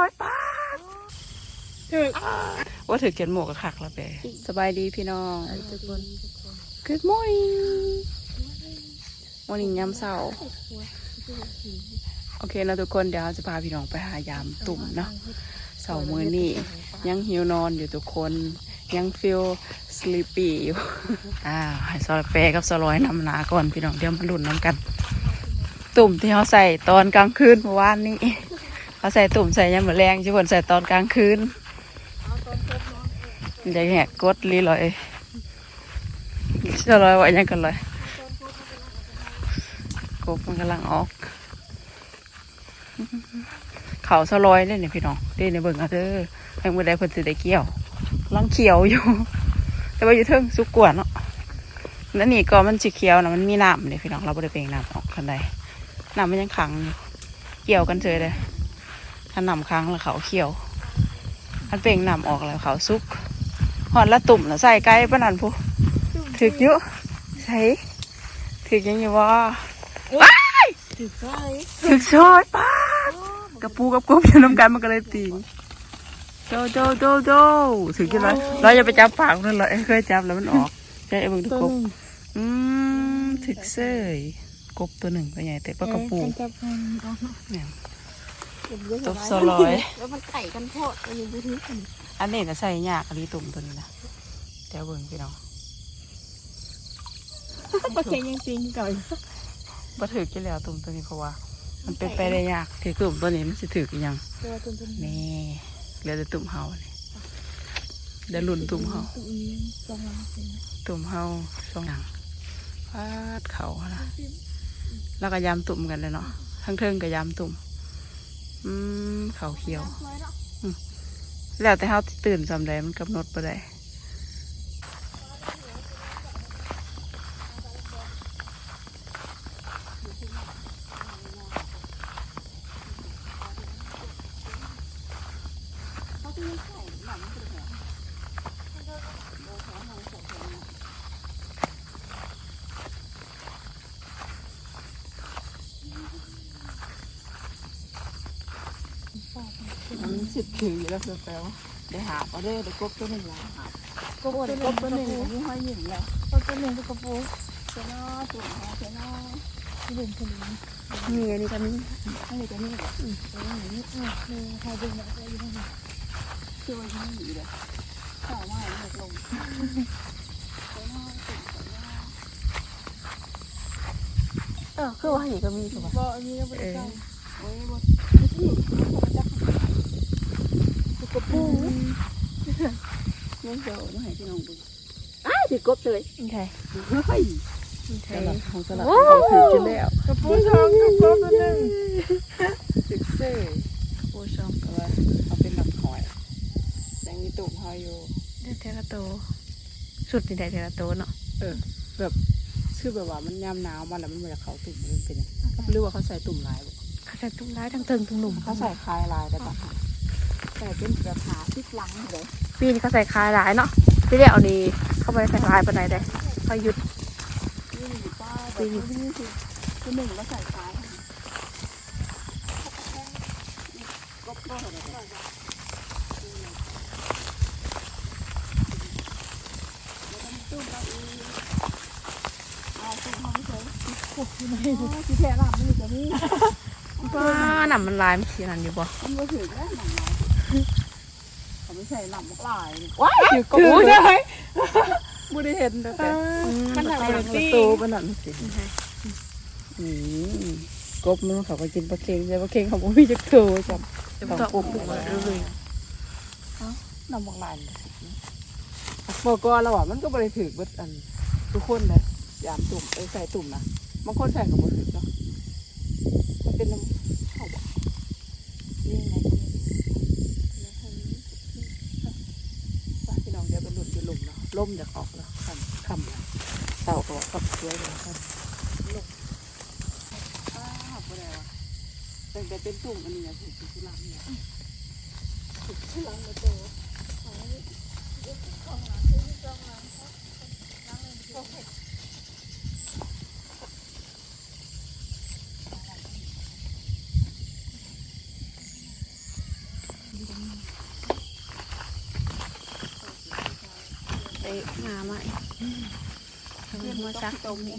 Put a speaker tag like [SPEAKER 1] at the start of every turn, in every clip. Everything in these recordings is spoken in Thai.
[SPEAKER 1] ร้อยบาทถึกว่าถือเขียนหมวกกับขักแล้วไปสบายดีพี่น้อง
[SPEAKER 2] ทุกคน
[SPEAKER 1] Good morning morning ยามเช้าโอเคนะทุกคนเดี๋ยวเราจะพาพี่น้องไปหายามตุ่มเนาะเสาร์มือนี่ยังหิวนอนอยู่ทุกคนยังฟีลสลีปีอยู่อ่าให้ซอยเปกับสลอยนำหนาก่อนพี่น้องเดี๋ยวมาลุ้นน้ำกัน ตุ่มที่เขาใส่ตอนกลางคืนเมื่อวานนี้ เขาใส่ตุ่มใส่ยามมื้อแรงชิบนใส่ตอนกลางคืนเดี๋ยวแหกกดลีลอยสลอยว่ายังกันเลยกบมันกำลังออก เขาสลอยเล่นเนี่ยพี่น้องเล่นในเบิ่งเอาเด้อแม่งมือได้เพิ่นสิได้เกี่ยวกำลังเขียวอยู่ แต่ว่าอยู่เทิงสุกกวนเนาะนั่นนี่ก็มันสีเขียวนะมันมีน้ำเลยพี่น้องเราไม่ได้เปลงน้ำออกคันใดน้ำมันยังขัง เกี่ยวกันเฉยเลย ถ้าน้ำค้างแล้วเขาเขียวมันเปลงน้ำออกแล้วเขาสุกหอนละตุ่มแล้วใส่ไก่ปะนันผู้ถึกเยอะใส่ถึกยังอยู่ว่า
[SPEAKER 2] ถือไฟ
[SPEAKER 1] ถึกซอยป้ากระปูกับกบอยู่น้ำกันมันก็เลยติงโจโจโจโจถึงจะเลยเราอย่าไปจับปากนั่นเลยเคยจับแล้วมันออกใช่ไอ้เบิ่งทุก
[SPEAKER 2] ตัว
[SPEAKER 1] กบ
[SPEAKER 2] หนึ่ง
[SPEAKER 1] อืมถึกเสยกบตัวหนึ่งตัวใหญ่แต่ปลากระปู
[SPEAKER 2] จับมันเอา
[SPEAKER 1] เนี่ย
[SPEAKER 2] เก็บเยอะ
[SPEAKER 1] ตบ
[SPEAKER 2] ไว้
[SPEAKER 1] สลอย
[SPEAKER 2] แล้วมันไก่กันโพดมันยังไปทิ้งกัน
[SPEAKER 1] อันนี้นะใส่ยากอันนี้ตุ่มตัวนี้นะเดี๋ยวเบิ่งพี่น้อง
[SPEAKER 2] ปลาเค็งยังจริงก่อน
[SPEAKER 1] บ่ถือกี่แล้วตุ่มตัวนี้เพราะว่า มันเป็นไปได้ยากถือตุ่มตัวนี้มันสิถืออีกอยัง
[SPEAKER 2] ตัวตุ่มตุ่ม
[SPEAKER 1] นี่เหลือแต่ตุ่มเฮานี่เดี๋ยวลุ่นตุ่มเฮา
[SPEAKER 2] ตุ่มนี้สองล้านเป็น
[SPEAKER 1] ตุ่มเฮาสองอย่างฟาดเขาละแล้วก็ยำตุ่มกันเลยเนาะทั้งเทิงกับยำตุ่ม อืมเขาเขียว แล้วแต่เฮาตื่นจำได้มันกำหนดบ่ได้ มันสิบขีแล้วคือแปลว่าได้หาบเอาเด้อได้กบตัวหนึ่งแล้วหาบ
[SPEAKER 2] กบตัวหนึ่ง
[SPEAKER 1] กบตัวหนึ่งมีห้อยหยิ่งแล้ว
[SPEAKER 2] กบตัวหนึ่งกระปู
[SPEAKER 1] เจ้าน้อตุ่มเฮาเจ้าน้อ
[SPEAKER 2] หนึ่งคนนี้
[SPEAKER 1] มีอันนี้ก็มี
[SPEAKER 2] อันนี้ตัวนี้อืมตัวนี้อืมนี่ใครดึงมาตัวนี้
[SPEAKER 1] ช่วยยี่หลีเลยข้าวไม้หกลง
[SPEAKER 2] เออคือว่าหนีก็มีถูกป่ะบ่อันนี้ก็ไม่
[SPEAKER 1] เอ
[SPEAKER 2] ได้
[SPEAKER 1] อโอ้ยบ่
[SPEAKER 2] กระปู
[SPEAKER 1] ยังเจอมาให้พี่น้องดู
[SPEAKER 2] อ้ายถือกบเลยใช่
[SPEAKER 1] เฮ้ยส
[SPEAKER 2] ใช่
[SPEAKER 1] ลัดของสลัดของถือจนแล้ว
[SPEAKER 2] กระปูทองกระปูตัวหนึ่ง
[SPEAKER 1] สิบเซ่โอ้ช่องก็ว่าเอาเป็นหลักหอยยังมีตุ่มเฮาอยู่
[SPEAKER 2] ได้เทระโตสุดนี่ได้เทระโตเนาะ
[SPEAKER 1] เออแบบชื่อแบบว่ามันยามหนาวมาแล้วมันมาจากเขาตุ่มมันเป็นหรือว่าเขาใส่ตุ่มลาย
[SPEAKER 2] เขาใส่ตุ้มร้ายทั้งเทิงทั้งหนุ่ม
[SPEAKER 1] เขาใส่คลายลายได้ปะ ใส่เป็นแบบหาที่หลังเลย
[SPEAKER 2] ปีนี้เขาใส่คลายหลายเนาะที่เดียวนี้เขาไม่ได้ใส่คลายปานใดได้เขาหยุด
[SPEAKER 1] นี่อยู่ป้าปีนี้คือคือหนึ่งแล้วใส่คลายก็ก็อะไรที่แท้ลาบมันอยู่ตรงนี้
[SPEAKER 2] ว้าหนำมันลายมันสีนันอยู่บ่
[SPEAKER 1] มันก็ถือได้หนังลาย เขาไม่ใช่หนังลายว้ายถือกบ
[SPEAKER 2] ถือ
[SPEAKER 1] ใช่ไหมไม่ได้เห็นแต่
[SPEAKER 2] มันหนัก
[SPEAKER 1] มั
[SPEAKER 2] มันน
[SPEAKER 1] ตี
[SPEAKER 2] ตี
[SPEAKER 1] มันนั่นสิอืมกบมันเขาก็กินปลาเค็งแต่ปลาเค็งเขาไม่มีจักโตจับ
[SPEAKER 2] ต้องกบมาเลย
[SPEAKER 1] น้ำมันลายบอกก่อนแล้วอะมันก็บริถือเบิดอัน ทุกคนเลยยามตุ่มไปใส่ตุ่มนะบางคนใส่กับบริถือเนาะมันเป็นน้ำเขาบอกนี่ไงก็ไม่รู้ว่าพี่น้องเดี๋ยวไปหลุดอยู่ห ลุมเนาะล่มจะออกแล้วคำคำเต่าก็บอกกับเชื้อเลยครับลงป้าวบ่ได้ว่ะแต่แต่เป็นตุ่มอันนี้นะถูกทุลังเนี่ยถูกทุลังเลยโต
[SPEAKER 2] ได้ งาใหม่ทำมาซักตรงนี้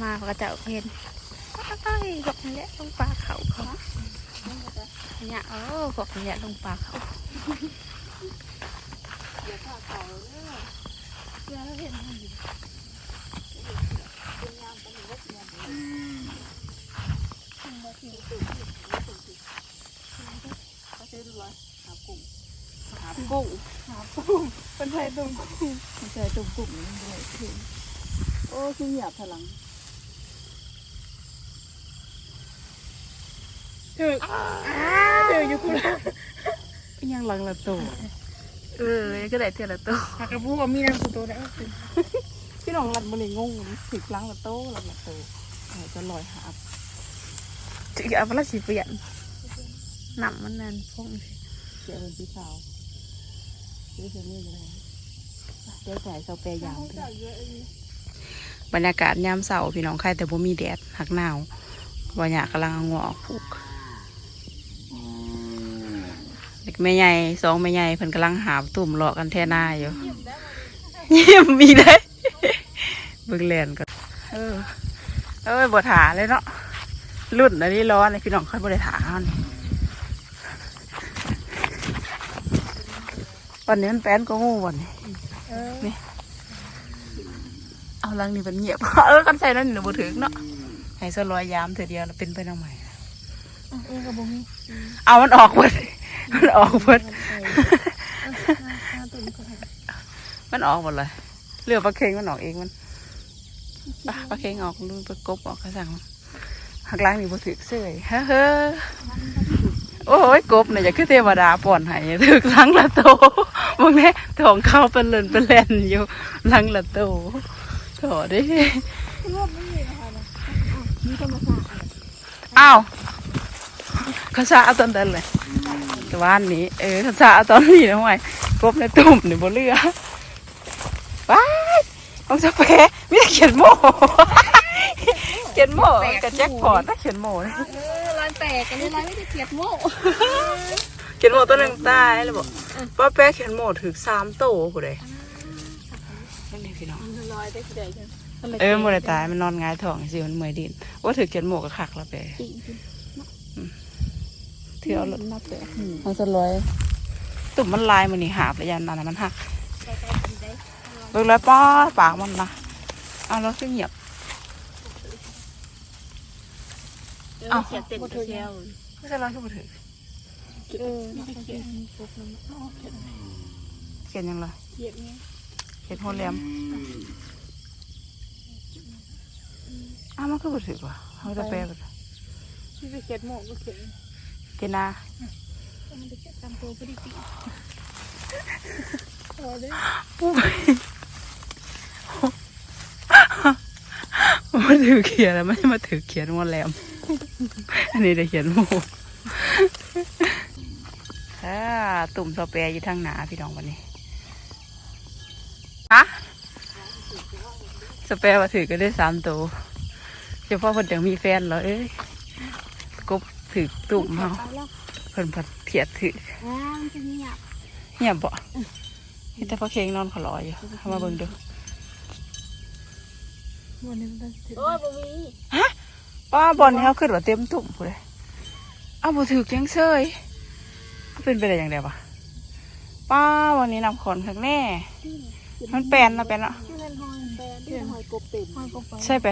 [SPEAKER 2] มาเขาก็จะเอาเห็นไอ้บอกนี่แหละลงปลาเขาเขาเนี่ยเออบอกนี่แหละลงปลาเขาหากุ้ ง
[SPEAKER 1] เป็นไผ่ตุ่มกุ้งเป็นไผ่ตุ่มกุ้งนี่เลยคือโอ้คือหยาบพลังเถือเถืออยู่คุณยังหลังละโต
[SPEAKER 2] เออก็ได้เท่าละตัว
[SPEAKER 1] หากระพูว่ามีน้ำสุโตได้พี่น้องรัดมันเลยงงสิบหลังละโตหลังละโตจะลอยหาบ
[SPEAKER 2] จะเอาไปละสิเปลี่ยนหนังมันนั่นพง
[SPEAKER 1] เสียเป็นพี่สาว นี่คือนี่อะไรเดี๋ยวใส่เสาเปรยามบรรยากาศยามเสาร์พี่น้องใครแต่บ่มีแดดหักหนาวบรรยากาศกำลังงอออกผูกเด็กแม่ใหญ่สองแม่ใหญ่เพิ่นกำลังหาตุ่มเลาะกันแท่หน้าอยู่เยิ้มมีได้เบิ่งแลนก็เออเอ้ยบ่ถาเลยเนาะรุ่นอันนี้ร้อนเลยพี่น้องค่อยบ่ได้ถาเขานี่ วันนี้มันแป้นก็งูวันนี้
[SPEAKER 2] เออ
[SPEAKER 1] เอาลังนี่มันเงียบเออกันใส่นั่นหนูบ่ถึงเนาะให้สลอยยามเถื่อเดียวแล้วเป็นไปน้ำใหม่
[SPEAKER 2] เองกับบุ้มี
[SPEAKER 1] เอามันออกหมดมันออกหมดมันออกหมดเลยเรือปลาเค็งมันออกเองมันปลาปลาเค็งออกดูปลากบออกกระสังหักล้างนี่บ่ถึกเสื่อยเฮ้อเฮ้อ โอ้ยกบเนี่ยจะคือเทวดาป่อนให้ถึกลังละโตบางแน่ทองเข้าเป็นเลินเป็นแลนอยู่ลังละโตโถดิ
[SPEAKER 2] มีธรรมศาสตร์
[SPEAKER 1] อ้าวขาซาเอาตอนนั้นเลยแต่ว่านนี้ เออขาซาเอาตอนนี้นะไว้กบในตุ่มในบ่เรือว้ายต้องสเปรมีแต่เขียนโม่เขียนโม่กับแจ็คพอตนะเขียนโม่
[SPEAKER 2] ออร้านแปลกกันนี่ร้านไม่ได้เกียดโม่
[SPEAKER 1] เขียนโม่ตัวหนึ่งตายแล้วบอกป้าแป๊ะเขียนโม่ถึงสามโตผู้ใดนั่นนี่พี่น้อง
[SPEAKER 2] ลอยได้ที่ใดกัน
[SPEAKER 1] เออมันบ่ได้ตายมันนอนหงายท้องสิมันเมื่อยดินว่าถือเขียนโม่ก็คักแล้วไป
[SPEAKER 2] ปีกิน
[SPEAKER 1] เที่ยวรถ
[SPEAKER 2] นับเตะ
[SPEAKER 1] มันจะลอยตุ่มมันลายมันนี่หาบเลยยันนั่นนะมันหัก
[SPEAKER 2] ใกล้ๆกันได้
[SPEAKER 1] เบิกแล้วป้อปากมันนะเอาแล้วก็เงียบ
[SPEAKER 2] เออเขียนเต็มเชียว
[SPEAKER 1] ไม่ใช่ร้อยชั่วโมงถือ
[SPEAKER 2] เออไม่ได้เขียนพวกนั้นอ๋อเขียน
[SPEAKER 1] เขียนยังไง
[SPEAKER 2] เขียนไง
[SPEAKER 1] เขียนโฮแลมอ้าวมันก็บ่ถือว่ะเขาจะแปลบ่ได้
[SPEAKER 2] ที่ไปเขียนโม่ก็เขียน
[SPEAKER 1] เจนา
[SPEAKER 2] มันจะเขียนตามตัวพอดีปีพอได้
[SPEAKER 1] ปุ๊บ มันถือเขียนแล้วไม่มาถือเขียนโฮแลมอันนี้ได้เขียนโมอ่าตุ่มสเปรย์อยู่ทางหนาพี่น้องวันนี้ฮะสเปรว่าถือก็ได้สามตัวเฉพาะคนยังมีแฟนเหรอเอ้ยกบถือตุ่มเฮา
[SPEAKER 2] ไปแล้ว
[SPEAKER 1] เพิ่นผัดเถียดถือ
[SPEAKER 2] อ่ามันจะเงียบ
[SPEAKER 1] เงียบบ่เห็นแต่พ่อเค้งนอนขอรออยู่เอามาเบิ่งดู
[SPEAKER 2] วันนี้มันจะโอ้ยบ่มี
[SPEAKER 1] ป้าบอลนี่เขาขึ้นว่าเต็มตุ่มพูเลยอ้าวบ่ถือยังเซยเป็นไปได้ยังไงวะป้าวันนี้นำขอนข้างแน่ มันแปลนนะแปลนเนาะ
[SPEAKER 2] ที่เล่นหอยแบนที่หอยกบเต็มหอยกบไป
[SPEAKER 1] ใช่ไป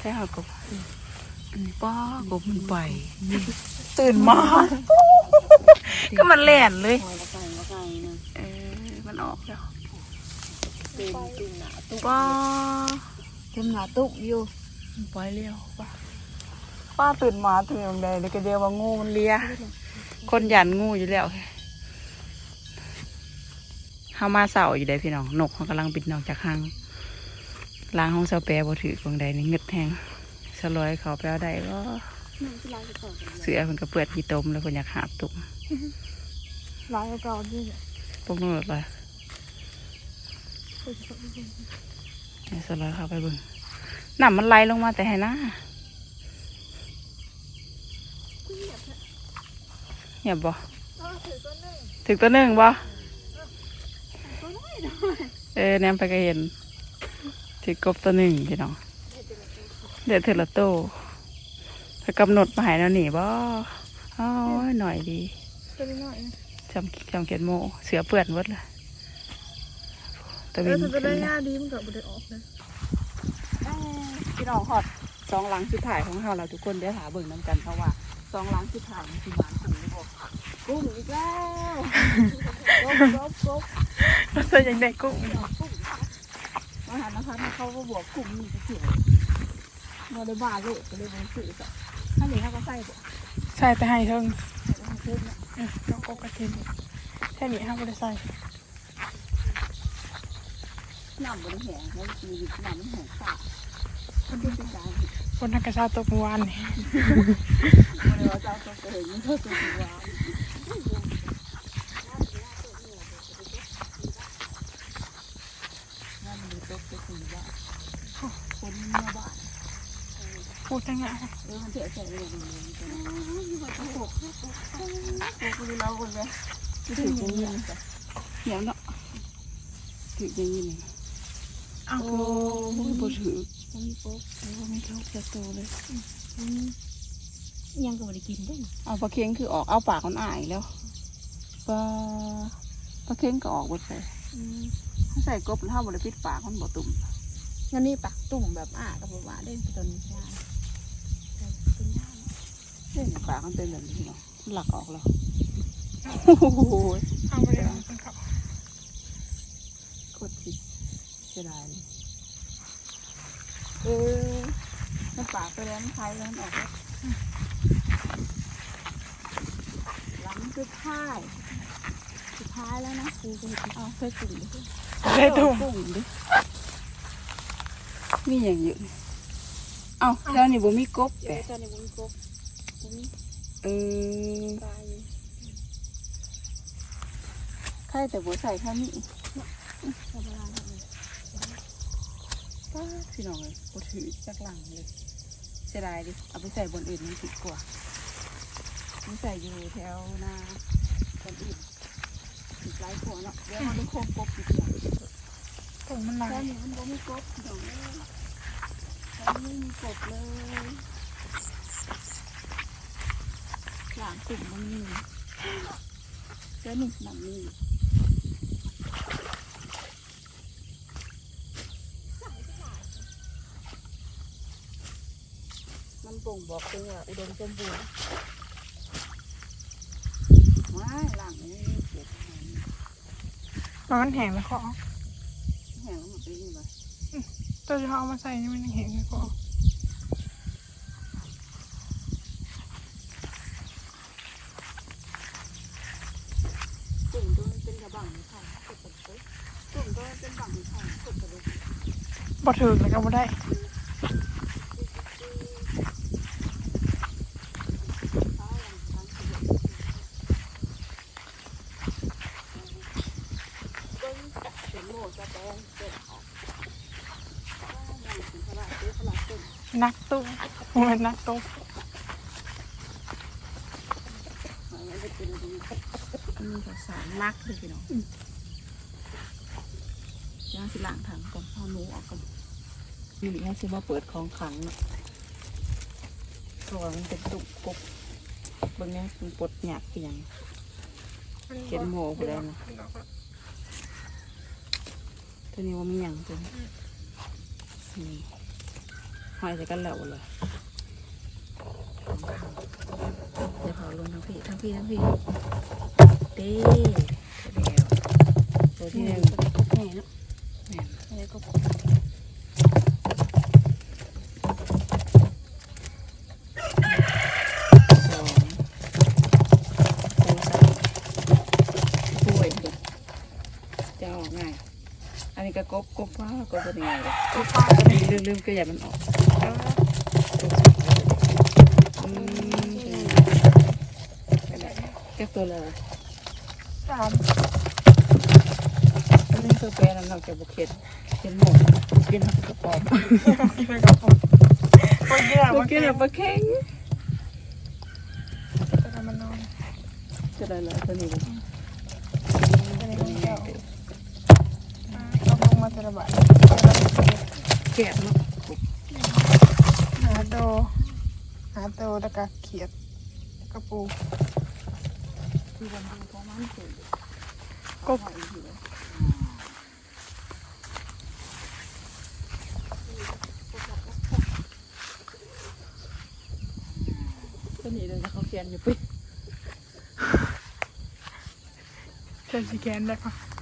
[SPEAKER 1] ใช่ค่ะกบอันนี้ป้ากบมันไป ตื่นมาก็มันแล่นเลย
[SPEAKER 2] หอยละไก่ละไก่นะ
[SPEAKER 1] เออมันออกแล้ว
[SPEAKER 2] เต็ม จุ่มหนาตุ๊ก
[SPEAKER 1] ป้า
[SPEAKER 2] เต็มหนาตุ๊กอยู่
[SPEAKER 1] มันไปเลี้ยวป้าป้าตื่นมาตื่นยังไงเลยก็เดียวว่างูมันเลียคนหยันงูอยู่แล้วเฮามาเสาอยู่ได้พี่น้องนกเขากำลังบินออกจากห้างล้างห้องเสาแปรบ่ถือกองใดนี่เงึดแหงสลอยเขาไปเอาได้ก็
[SPEAKER 2] นั่งที่ร้านจะต่อกัน
[SPEAKER 1] เสือมันก็เปิดยีตมแล้วคนอยากหาบตุก
[SPEAKER 2] ร้านเก่าๆด้วย
[SPEAKER 1] พวกนู้นหมดเลย ให้สลอยเข้าไปเบิ่งน้ำมันไหลลงมาแต่ให้หน้าเงียบบ่ถึงตัวหนึ่งบ่เออแนมไปก็เห็นถือกบตัวหนึ่งพี่น้องเดี๋ยวเธอละโตเธอกำหนดมาใหายแล้วหนีบ่อ๋อหน่อยดี
[SPEAKER 2] ตัวน้อยนะ
[SPEAKER 1] จำจำเขียนโมเสือเปื่อนหมดเลย ตะ
[SPEAKER 2] เอ
[SPEAKER 1] วิ
[SPEAKER 2] อนตัวได้ยาดีมันก็บ่ได้ออกนะ
[SPEAKER 1] พี่น้องฮอดสองหลังสุดท้ายของเราเราทุกคนเดี๋ยวหาเบิ่งน้ำกันเพราะว่าสองหลังสุดท้ายมันคือหวานกุ้งหรือบ่กุ้งอีกแล้วกบกบกบ
[SPEAKER 2] เราใส่ยังได้กุ้ง
[SPEAKER 1] มาหานะคะถ้าเขาก็บวกกลุ่มนี่ก็เกี่ยวมาได้บ้าเลยก็เลยมาซื้อจ้ะถ้าหนีเขาก็ใส่บ่
[SPEAKER 2] ใส่แต่ให้เทิง
[SPEAKER 1] ใส่ลงเพิ่มเนี่ย
[SPEAKER 2] เออน้องกบกระเทียมแค่นี้ห้ามบ่ได้ใส่
[SPEAKER 1] น้ำบนแหงแล้วมีน้ำมันแหงสาดมันเป็นการ
[SPEAKER 2] คนทางกระซาตกเมื่อวานนี่
[SPEAKER 1] มันเลยว่าเจ้าตัวเองมันเท่าตัววาน้ำมันตกตัวถึงว่าคนมาบ้าน
[SPEAKER 2] พูดจังไง
[SPEAKER 1] เออมันเสียใจเลยมันเลยจะโอ้โหโอ้โหเราคนเลยถืออย่างนี้จ้ะเดี๋ยวเนาะถือย่างนี้เลย
[SPEAKER 2] อ้าว
[SPEAKER 1] โอ้โหบ่ถือไม่โป๊กโอ้ไม่เข้าจะโตเลย
[SPEAKER 2] ยังก็บ่ได้กินได้
[SPEAKER 1] เอาปลาเค็งคือออกเอาปากมันอายแล้วปลาปลาเค็งก็ออกหมดเลยถ้าใส่กบแล้วถ้าบริปิดปากมันบ่ตุ่ม
[SPEAKER 2] งั้นนี่ปักตุ่มแบบอ่ากับบ่ว่าได้ตัวนี้ยา
[SPEAKER 1] เล่นปากมันเป็นแบบนี้เนาะมันหลักออกแล้วโอ้โห
[SPEAKER 2] เอาไปเอาไปเขา
[SPEAKER 1] โคตรผิดเสียดายเลยเออมันปากไปแล้วมันคลายแล้วมันออกแล้วหลังสุดท้ายสุดท้ายแล้วนะคือจะเอาเคยตุ่มดิ
[SPEAKER 2] ได้ตุ่ม
[SPEAKER 1] กุ้งดิมีอย่างอยู่นี่เอ้าแล้วนี่บ่มีกบ
[SPEAKER 2] เดี๋
[SPEAKER 1] แต่
[SPEAKER 2] ยวจะในบุ้งกบบุ้ง
[SPEAKER 1] เออ
[SPEAKER 2] ตาย
[SPEAKER 1] ใครแต่บ่ใส่แค่นี้
[SPEAKER 2] ธรรมดาเลย
[SPEAKER 1] ป้าพี่น้องเลยบถือจักหลังเลยเสียดายดิเอาไปใส่บนอื่นมันติดกว่ามันใส่อยู่แถวหน้าคนอื่นติดหลายขวเนาะเดี๋ยวมันได้โคงกบอีกอย่าง
[SPEAKER 2] ตุ่มมันลา
[SPEAKER 1] แค่นี้มันบ่มีกบพี่น้องเอ้ยแค่นี้มีกบเลยหลังตุ่มมันมีเจ้าหนึ่งหนังมี บ่งบอกถึงว่าอุดมสมบูรณ์ว้าหลังนี้เก็บอาหาร
[SPEAKER 2] มันแห้งแล้วก็
[SPEAKER 1] แห้งแล้วมันเป็นยังไง
[SPEAKER 2] ตัวที่เอามาใส่นี่มันแห้งแล้วก็
[SPEAKER 1] ตุ่มตัวมันเป็นกระบังไข่ะตุ่มตัวมันเป็นบังไข่กดกระเต๊ะ
[SPEAKER 2] บ่ถึงแล้วก็บ่ได้
[SPEAKER 1] เป็นโม่สะแตงเป็นออกเป็นพลาเป็นพลาเป็ น
[SPEAKER 2] นักตุ่มมันนักตุ่ม
[SPEAKER 1] มันไม่ได้เป็นดีมีแต่สารนักเลยพี่น้องย่างสิล้างถังก่อนเอาหนูออกก่อนนี่ให้ซื้อมาเปิดของขังเนาะตัวมันเป็นตุ่มกบเบางอย่างมันปลดหยาบเพียงเขียนโม่ไปแล้วนะตัวนี้ว่ามีอย่างตัวนี้นี่ หอยใส่กันแล้วเลยเดี๋ยวเผาลงทั้งพี่ทั้งพี่ทั้งพี่เด้เดี๋ยวตัวที่หนึ่ง
[SPEAKER 2] แม่เนาะ
[SPEAKER 1] แม่
[SPEAKER 2] แล้วก็
[SPEAKER 1] สองปูใส่ป่วยดิจะออกง่าย อันนี้ กบกบว่ากบเป็นยังไงเลย
[SPEAKER 2] ตัวปลา
[SPEAKER 1] ลืมลืมก็อย่ามันออกเก็บตัวเลย
[SPEAKER 2] สาม
[SPEAKER 1] อันนี้คือแปลน้ำหนักจากบุกเข็ดเข็ดหมูกินหักระป๋อม
[SPEAKER 2] ไปกับผมโอ้ยเยอะ
[SPEAKER 1] บุ
[SPEAKER 2] มาก
[SPEAKER 1] กินแบบปลาเค็ง
[SPEAKER 2] จะนอน
[SPEAKER 1] จะได้เลยตัวนี้เลย
[SPEAKER 3] จะได้ของเจ้าเอาลงมาส ระบาด
[SPEAKER 1] แกะเนาะ
[SPEAKER 3] หาโตหาโตแล้วก็เขียดแล้วก็ปู
[SPEAKER 1] คือวันดูของมันเสร็จ
[SPEAKER 3] กบ
[SPEAKER 1] ตัวนี้เลยเขาเขียนอยู่ปิ๊บ
[SPEAKER 3] เชิญสีแกนได้ปะ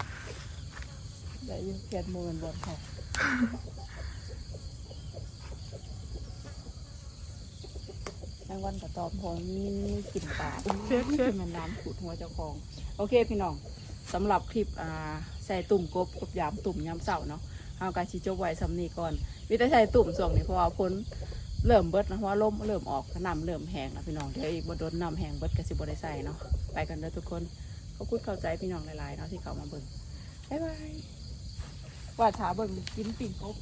[SPEAKER 1] ได้อยินเขียนโมเมนบอลเขาแมงวันกับตอมพองมีกลิ่นปลา
[SPEAKER 3] เช็ดเช็ด
[SPEAKER 1] มันน้ำขูดหัวเจ้าของ โอเคพี่น้องสำหรับคลิปอ่าใส่ตุ่มกบกบยามตุ่มยามเสาเนาะเอาการชิจบไว้สำนีก่อนวิธีใส่ตุ่มส่วงนี้เพราะว่าพ้นเริ่มเบิดนะเพราะว่าลมเริ่มออกน้ำเริ่มแห้งแล้วพี่น้องเดี๋ยวอีกบดนน้ำแห้งเบิดกระสิบได้ใส่เนาะไปกันเด้อทุกคนขอบคุณเข้าใจพี่น้องหลายๆเนาะที่เข้ามาเบิ่งบ๊ายบาย ว่าถาเบิ่งกินปิ่งกบ